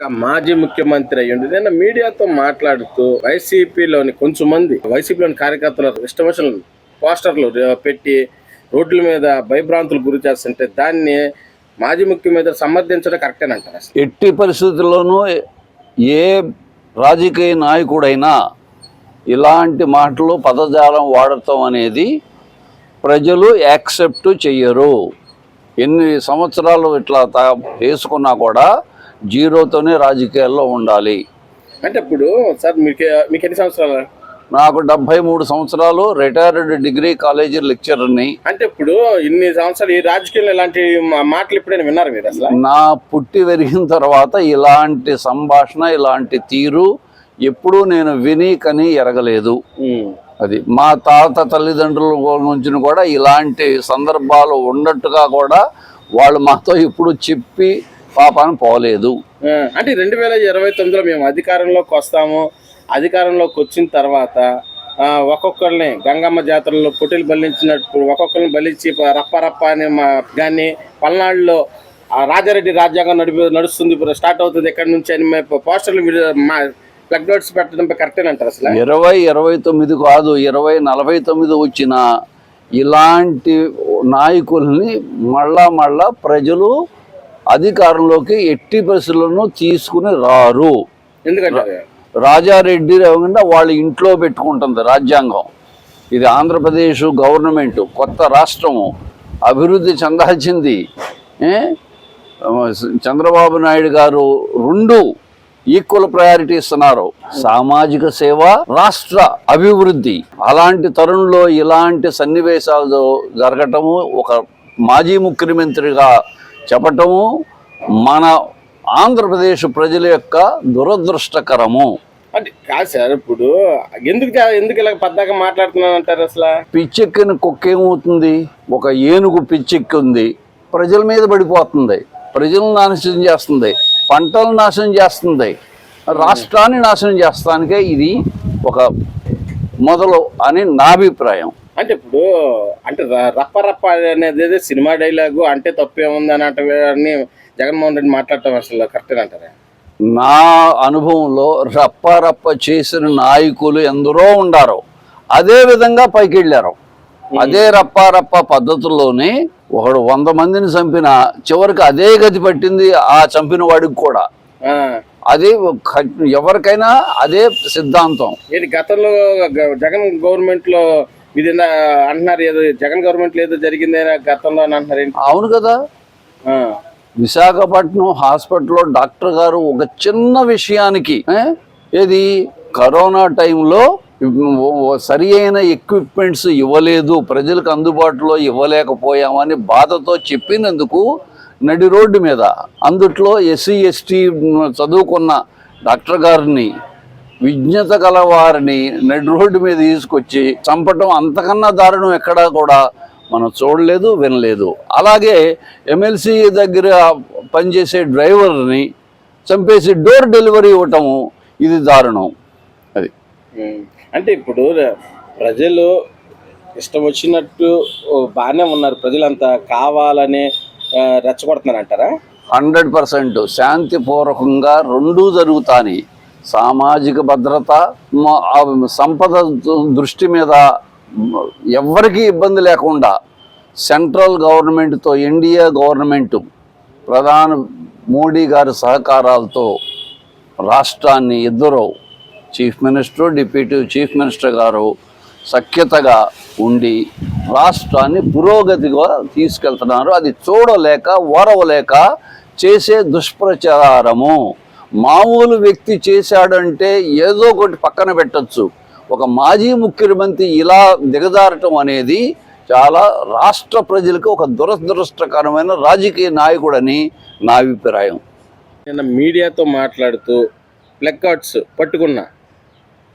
మాజీ ముఖ్యమంత్రి అయ్యుండి నిన్న మీడియాతో మాట్లాడుతూ వైసీపీలోని కొంచెం మంది వైసీపీలోని కార్యకర్తలు ఇష్టం పోస్టర్లు పెట్టి రోడ్ల మీద భయభ్రాంతులు గురి చేస్తుంటే దాన్ని మాజీ ముఖ్యమంత్రి సమర్థించడం కరెక్టేనంటారు అంటారు? ఎట్టి పరిస్థితుల్లోనూ ఏ రాజకీయ నాయకుడైనా ఇలాంటి మాటలు పదజాలం వాడటం అనేది ప్రజలు యాక్సెప్ట్ చెయ్యరు. ఎన్ని సంవత్సరాలు ఇట్లా తా వేసుకున్నా కూడా జీరోతోనే రాజకీయాల్లో ఉండాలి. అంటే ఇప్పుడు సార్ మీకు మీకు ఎన్ని సంవత్సరాలు? నాకు డెబ్భై మూడు సంవత్సరాలు రిటైర్డ్ డిగ్రీ కాలేజీ లెక్చరర్ని. అంటే ఇప్పుడు ఇన్ని సంవత్సరాలు ఈ రాజకీయంలో ఇలాంటి మాటలు ఎప్పుడైనా విన్నారు మీరు అసలు? నా పుట్టి పెరిగిన తర్వాత ఇలాంటి సంభాషణ ఇలాంటి తీరు ఎప్పుడూ నేను విని కని ఎరగలేదు. అది మా తాత తల్లిదండ్రుల నుంచి కూడా ఇలాంటి సందర్భాలు ఉన్నట్టుగా కూడా వాళ్ళు మాతో ఇప్పుడు చెప్పి పాపాను పోలేదు. అంటే రెండు వేల ఇరవై తొమ్మిదిలో మేము అధికారంలోకి వస్తాము. అధికారంలోకి వచ్చిన తర్వాత ఒక్కొక్కరిని గంగమ్మ జాతరలో పొట్టేలు బలించినట్టు ఒక్కొక్కరిని బలించి ప- రప్ప రప్ప అని మా దాన్ని పల్నాడులో రాజారెడ్డి రాజ్యాంగం నడిపి నడుస్తుంది. ఇప్పుడు స్టార్ట్ అవుతుంది ఎక్కడి నుంచి అని మేము పోస్టర్లు మా ప్లగ్ పెట్టడం కరెక్టేనంటారు అసలు? ఇరవై ఇరవై తొమ్మిది కాదు ఇరవై నలభై తొమ్మిది వచ్చిన ఇలాంటి నాయకుల్ని మళ్ళా మళ్ళా ప్రజలు అధికారంలోకి ఎట్టి పరిస్థితులను తీసుకుని రారు. ఎందుకంటే రాజారెడ్డి కాకుండా వాళ్ళ ఇంట్లో పెట్టుకుంటుంది రాజ్యాంగం. ఇది ఆంధ్రప్రదేశ్ గవర్నమెంట్ కొత్త రాష్ట్రము అభివృద్ధి చెందాల్సింది? చంద్రబాబు నాయుడు గారు రెండు ఈక్వల్ ప్రయారిటీ ఇస్తున్నారు. సామాజిక సేవ రాష్ట్ర అభివృద్ధి. అలాంటి తరుణంలో ఇలాంటి సన్నివేశాలు జరగటము ఒక మాజీ ముఖ్యమంత్రిగా చెప్పటము మన ఆంధ్రప్రదేశ్ ప్రజల యొక్క దురదృష్టకరము. అంటే కాదు సార్ ఇప్పుడు ఎందుకు ఎందుకు ఇలా పద్దాక మాట్లాడుతున్నాను అంటారు అసలు? పిచ్చెక్కిన కుక్క ఏమవుతుంది? ఒక ఏనుగు పిచ్చెక్కింది. ప్రజల మీద పడిపోతుంది. ప్రజలను నాశనం చేస్తుంది. పంటలు నాశనం చేస్తుంది. రాష్ట్రాన్ని నాశనం చేస్తానికే ఇది ఒక మొదలు అని నా అభిప్రాయం. అంటే ఇప్పుడు అంటే రప్ప రప్ప అనేది సినిమా డైలాగు అంటే తప్పేముంది అని అంటే జగన్మోహన్ రెడ్డి మాట్లాడటం అసలు కరెక్ట్ అంటారా? నా అనుభవంలో రప్ప రప్ప చేసిన నాయకులు ఎందరో ఉండారు. అదే విధంగా పైకి వెళ్ళారు అదే రప్ప రప్ప పద్ధతుల్లోనే ఒకడు వంద మందిని చంపిన చివరికి అదే గతి పట్టింది ఆ చంపిన వాడికి కూడా. అది ఎవరికైనా అదే సిద్ధాంతం. గతంలో జగన్ గవర్నమెంట్లో ఇది అంటున్నారు ఏదో జగన్ గవర్నమెంట్ ఏదో జరిగింది గతంలో అని అంటున్నారు అవును కదా. విశాఖపట్నం హాస్పిటల్లో డాక్టర్ గారు ఒక చిన్న విషయానికి ఏది? కరోనా టైంలో సరి అయిన ఎక్విప్మెంట్స్ ఇవ్వలేదు ప్రజలకు అందుబాటులో ఇవ్వలేకపోయామని బాధతో చెప్పినందుకు నడి రోడ్డు మీద అందుట్లో ఎస్సీ ఎస్టీ చదువుకున్న డాక్టర్ గారిని విజ్ఞత గల వారిని నడి రోడ్డు మీద తీసుకొచ్చి చంపటం అంతకన్నా దారుణం ఎక్కడా కూడా మనం చూడలేదు వినలేదు. అలాగే ఎమ్మెల్సీ దగ్గర పనిచేసే డ్రైవర్ని చంపేసి డోర్ డెలివరీ ఇవ్వటము ఇది దారుణం. అది. అంటే ఇప్పుడు ప్రజలు ఇష్టం వచ్చినట్టు బాగానే ఉన్నారు. ప్రజలంతా కావాలని ఆ, రెచ్చగొడుతున్నారు అంటారా హండ్రెడ్ పర్సెంట్ శాంతిపూర్వకంగా రెండూ జరుగుతాయి సామాజిక భద్రత సంపద దృష్టి మీద మ- ఎవ్వరికీ ఇబ్బంది లేకుండా సెంట్రల్ గవర్నమెంట్తో ఇండియా గవర్నమెంట్ ప్రధాన మోడీ గారి సహకారాలతో రాష్ట్రాన్ని ఇద్దరు chief minister deputy chief minister గారు సఖ్యతగా ఉండి రాష్ట్రాన్ని పురోగతిగా తీసుకెళ్తున్నారు. అది చూడలేక ఓరవలేక చేసే దుష్ప్రచారము. మామూలు వ్యక్తి చేశాడంటే ఏదో ఒకటి పక్కన పెట్టచ్చు. ఒక మాజీ ముఖ్యమంత్రి ఇలా దిగజారటం అనేది చాలా రాష్ట్ర ప్రజలకు ఒక దురదృష్టకరమైన రాజకీయ నాయకుడని నా అభిప్రాయం. నిన్న మీడియాతో మాట్లాడుతూ ప్లెక్కార్డ్స్ పట్టుకున్న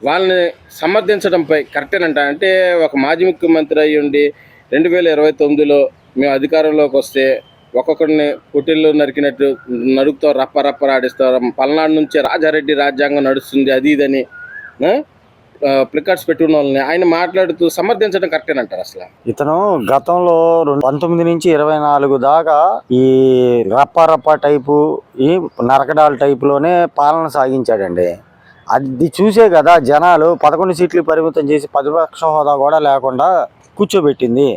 వాళ్ళని సమర్థించడంపై కరెక్టేనంట. అంటే ఒక మాజీ ముఖ్యమంత్రి అయ్యుండి రెండు వేల ఇరవై తొమ్మిదిలో మేము అధికారంలోకి వస్తే ఒక్కొక్కరిని పుట్టిల్లు నరికినట్టు నరుకుతో రప్ప రప్పరాడిస్తారు పల్నాడు నుంచి రాజారెడ్డి రాజ్యాంగం నడుస్తుంది అది ఇదని ప్లికార్డ్స్ పెట్టుకున్న వాళ్ళని ఆయన మాట్లాడుతూ సమర్థించడం కరెక్టేనంటారు అసలు? ఇతను గతంలో రెండు- పంతొమ్మిది నుంచి ఇరవై నాలుగు దాకా ఈ రప్ప రప్ప టైపు ఈ నరకడాల టైపులోనే పాలన సాగించాడండి. అది చూసే కదా జనాలు పదకొండు సీట్లు పరిమితం చేసి ప్రతిపక్ష హోదా కూడా లేకుండా కూర్చోబెట్టింది.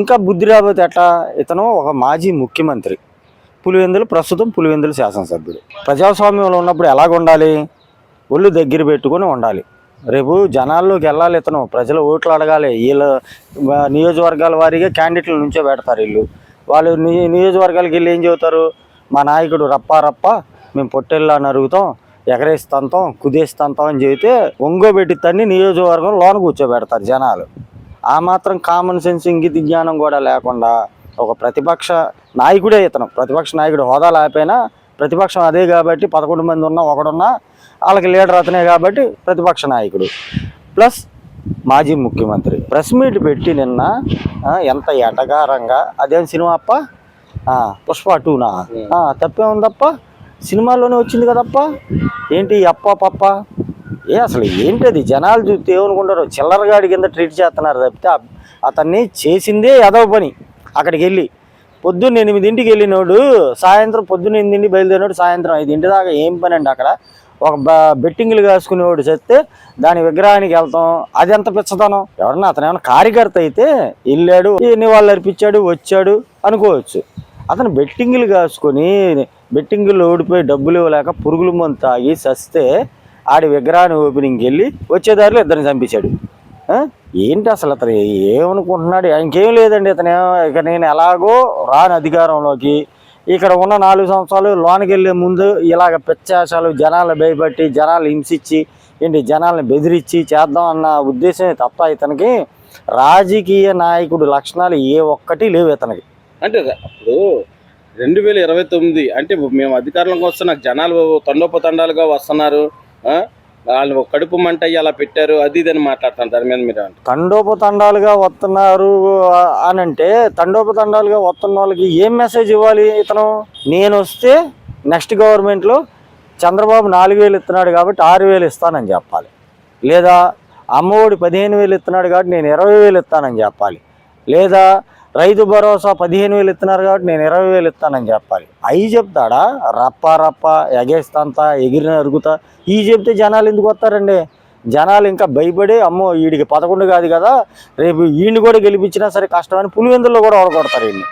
ఇంకా బుద్ధి రాబోతే ఎట్లా? ఇతను ఒక మాజీ ముఖ్యమంత్రి. పులివెందులు ప్రస్తుతం పులివెందులు శాసనసభ్యుడు. ప్రజాస్వామ్యంలో ఉన్నప్పుడు ఎలాగ ఉండాలి? ఒళ్ళు దగ్గర పెట్టుకొని ఉండాలి. రేపు జనాల్లోకి వెళ్ళాలి ఇతను. ప్రజలు ఓట్లు అడగాలి. వీళ్ళ నియోజకవర్గాల వారీగా క్యాండిడేట్ల నుంచే పెడతారు వీళ్ళు. వాళ్ళు నియోజకవర్గాలకు వెళ్ళి ఏం చెబుతారు? మా నాయకుడు రప్ప రప్ప మేము అని అరుగుతాం ఎగరేస్తాంతాం కుదేస్తాంతాం అని చెబితే ఒంగోబెట్టి తన్ని నియోజకవర్గం లోన కూర్చోబెడతారు జనాలు. ఆ మాత్రం కామన్ సెన్స్ ఇంగిత జ్ఞానం కూడా లేకుండా ఒక ప్రతిపక్ష నాయకుడే ఇతను. ప్రతిపక్ష నాయకుడు హోదా లేకపోయినా ప్రతిపక్షం అదే కాబట్టి పదకొండు మంది ఉన్నా ఒకడున్నా వాళ్ళకి లీడర్ అతనే కాబట్టి ప్రతిపక్ష నాయకుడు. ప్లస్ మాజీ ముఖ్యమంత్రి. ప్రెస్ మీట్ పెట్టి నిన్న ఎంత ఎటగారంగా అదేం సినిమా అప్ప? పుష్ప టూనా? ఆ, తప్పే ఉందప్ప? సినిమాల్లోనే వచ్చింది కదప్ప? ఏంటి అప్ప పప్ప? ఏ అసలు ఏంటది? జనాలు చూస్తే ఏమనుకుంటారు? చిల్లరగాడి కింద ట్రీట్ చేస్తున్నారు తప్పితే అతన్ని చేసిందే యదవ పని. అక్కడికి వెళ్ళి. పొద్దున్న ఎనిమిదింటికి వెళ్ళినోడు సాయంత్రం పొద్దున్న ఎనిమిదింటికి బయలుదేరినోడు సాయంత్రం ఐదింటి దాకా ఏం పని అండి అక్కడ? ఒక బెట్టింగ్లు కాసుకునేవాడు చెప్తే దాని విగ్రహానికి వెళ్తాం. అది ఎంత పిచ్చతనం ఎవరన్నా అతను ఏమైనా కార్యకర్త అయితే వెళ్ళాడు ఎన్ని వాళ్ళు అర్పించాడు వచ్చాడు అనుకోవచ్చు. అతను బెట్టింగ్లు కాసుకొని బెట్టింగ్లు ఓడిపోయి డబ్బులు ఇవ్వలేక పురుగుల మందు తాగి సస్తే ఆడి విగ్రహాన్ని ఓపెనింగ్కి వెళ్ళి వచ్చేదారిలో ఇద్దరిని చంపించాడు ఏంటి అసలు అతను ఏమనుకుంటున్నాడు? ఇంకేం లేదండి ఇతను. ఇక నేను ఎలాగో రాని అధికారంలోకి ఇక్కడ ఉన్న నాలుగు సంవత్సరాలు లోనికి వెళ్ళే ముందు ఇలాగ పెచ్చాశాలు జనాలు భయపట్టి జనాలు హింసించి ఏంటి జనాలను బెదిరించి చేద్దాం అన్న ఉద్దేశమే తప్ప ఇతనికి రాజకీయ నాయకుడు లక్షణాలు ఏ ఒక్కటి లేవు ఇతనికి. అంటే అప్పుడు రెండు వేల ఇరవై తొమ్మిది అంటే మేము అధికారంలోకి వస్తున్న జనాలు తండోపతండాలుగా వస్తున్నారు వాళ్ళు కడుపు మంట అయ్యి అలా పెట్టారు అది ఇది అని మాట్లాడుతున్నారు. దాని మీద మీరు తండోపతండాలుగా వస్తున్నారు అని అంటే తండోపతండాలుగా వస్తున్న వాళ్ళకి ఏం మెసేజ్ ఇవ్వాలి ఇతను? నేను వస్తే నెక్స్ట్ గవర్నమెంట్లో చంద్రబాబు నాలుగు వేలు ఇస్తున్నాడు కాబట్టి ఆరు వేలు ఇస్తానని చెప్పాలి. లేదా అమ్మఒడి పదిహేను వేలు ఇస్తున్నాడు కాబట్టి నేను ఇరవై వేలు ఇస్తానని చెప్పాలి. లేదా రైతు భరోసా పదిహేను వేలు ఇస్తున్నారు కాబట్టి నేను ఇరవై వేలు ఇస్తానని చెప్పాలి. అవి చెప్తాడా? రప్ప రప్ప ఎగేస్తాంతా ఎగిరిన అరుగుతా. ఈ చెప్తే జనాలు ఎందుకు వస్తారండి? జనాలు ఇంకా భయపడి అమ్మో వీడికి పదకొండు కాదు కదా రేపు ఈయన్ని కూడా గెలిపించినా సరే కష్టమని పులివెందుల్లో కూడా ఓడగొడతారు వీళ్ళు